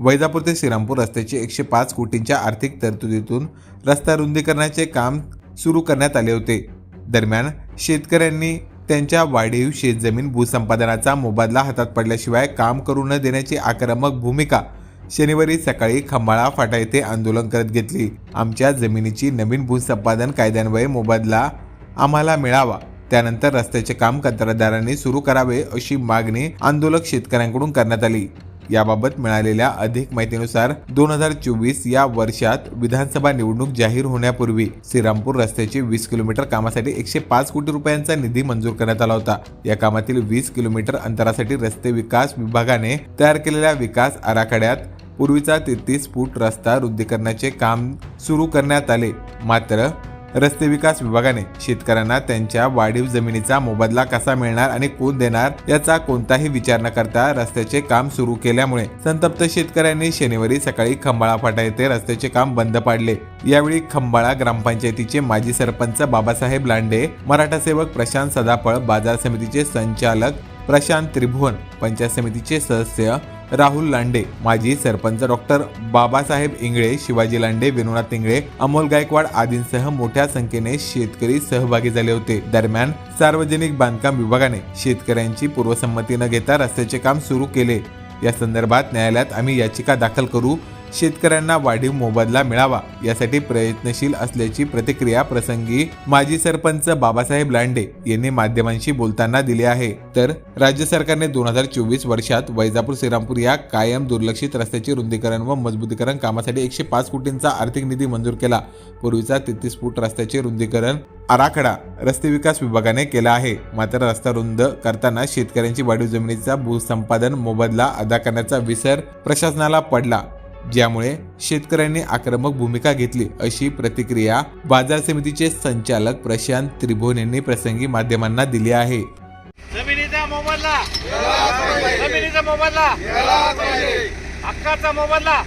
वैजापूर ते श्रीरामपूर रस्त्याचे एकशे पाच कोटींच्या आर्थिक तरतुदीतून रस्ता रुंदीकरणाचे काम सुरू करण्यात आले होते. दरम्यान शेतकऱ्यांनी त्यांच्या वाढीव शेतजमीन भूसंपादनाचा मोबदला हातात पडल्याशिवाय काम करू न देण्याची आक्रमक भूमिका शनिवारी सकाळी खंबाळा फाटा येथे आंदोलन करत घेतली. आमच्या जमिनीची नवीन भूसंपादन कायद्यान्वये मोबदला आम्हाला मिळावा. त्यानंतर रस्त्याचे काम कंत्राटदारांनी सुरू करावे अशी मागणी आंदोलक शेतकऱ्यांकडून करण्यात आली. याबाबत मिळालेल्या अधिक माहितीनुसार दोन हजार चोवीस या वर्षात विधानसभा निवडणूक जाहीर होण्यापूर्वी श्रीरामपूर रस्त्याचे वीस किलोमीटर कामासाठी एकशे पाच कोटी रुपयांचा निधी मंजूर करण्यात आला होता. या कामातील वीस किलोमीटर अंतरासाठी रस्ते विकास विभागाने तयार केलेल्या विकास आराखड्यात पूर्वीचा तेहतीस फूट रस्ता रुंदीकरणाचे काम सुरू करण्यात आले. मात्र रस्ते विकास विभागाने शेतकऱ्यांना त्यांच्या वाढीव जमिनीचा मोबदला कसा मिळणार आणि कोण देणार याचा कोणताही विचार न करता रस्त्याचे काम सुरू केल्यामुळे संतप्त शेतकऱ्यांनी शनिवारी सकाळी खंबाळा फाटा येथे रस्त्याचे काम बंद पाडले. यावेळी खंबाळा ग्रामपंचायतीचे माजी सरपंच बाबासाहेब लांडे मराठा सेवक प्रशांत सदाफळ बाजार समितीचे संचालक प्रशांत त्रिभुवन पंचायत समितीचे सदस्य राहुल लांडे माजी सरपंच डॉक्टर बाबासाहेब इंगळे शिवाजी लांडे विनोनाथ इंगळे अमोल गायकवाड आदींसह मोठ्या संख्येने शेतकरी सहभागी झाले होते. दरम्यान सार्वजनिक बांधकाम विभागाने शेतकऱ्यांची पूर्वसंमती न घेता रस्त्याचे काम सुरू केले. या संदर्भात न्यायालयात आम्ही याचिका दाखल करू शेतकऱ्यांना वाढीव मोबदला मिळावा यासाठी प्रयत्नशील असल्याची प्रतिक्रिया प्रसंगी माजी सरपंच बाबासाहेब लांडे यांनी माध्यमांशी बोलताना दिली आहे. तर राज्य सरकारने दोन हजार चोवीस वर्षात वैजापूर श्रीरामपूर या कायम दुर्लक्षित रस्त्याचे रुंदीकरण व मजबूतीकरण कामासाठी एकशे पाच कोटींचा आर्थिक निधी मंजूर केला. पूर्वीचा तेहतीस फूट रस्त्याचे रुंदीकरण आराखडा रस्ते विकास विभागाने केला आहे. मात्र रस्ता रुंद करताना शेतकऱ्यांची वाढीव जमिनीचा भूसंपादन मोबदला अदा करण्याचा विसर प्रशासनाला पडला. ज्यामुळे शेतकऱ्यांनी आक्रमक भूमिका घेतली अशी प्रतिक्रिया बाजार समितीचे संचालक प्रशांत त्रिभुवन यांनी प्रसंगी माध्यमांना दिली आहे. जमिनीचा मोबदला. जमिनीचा मोबदला. हक्काचा मोबदला.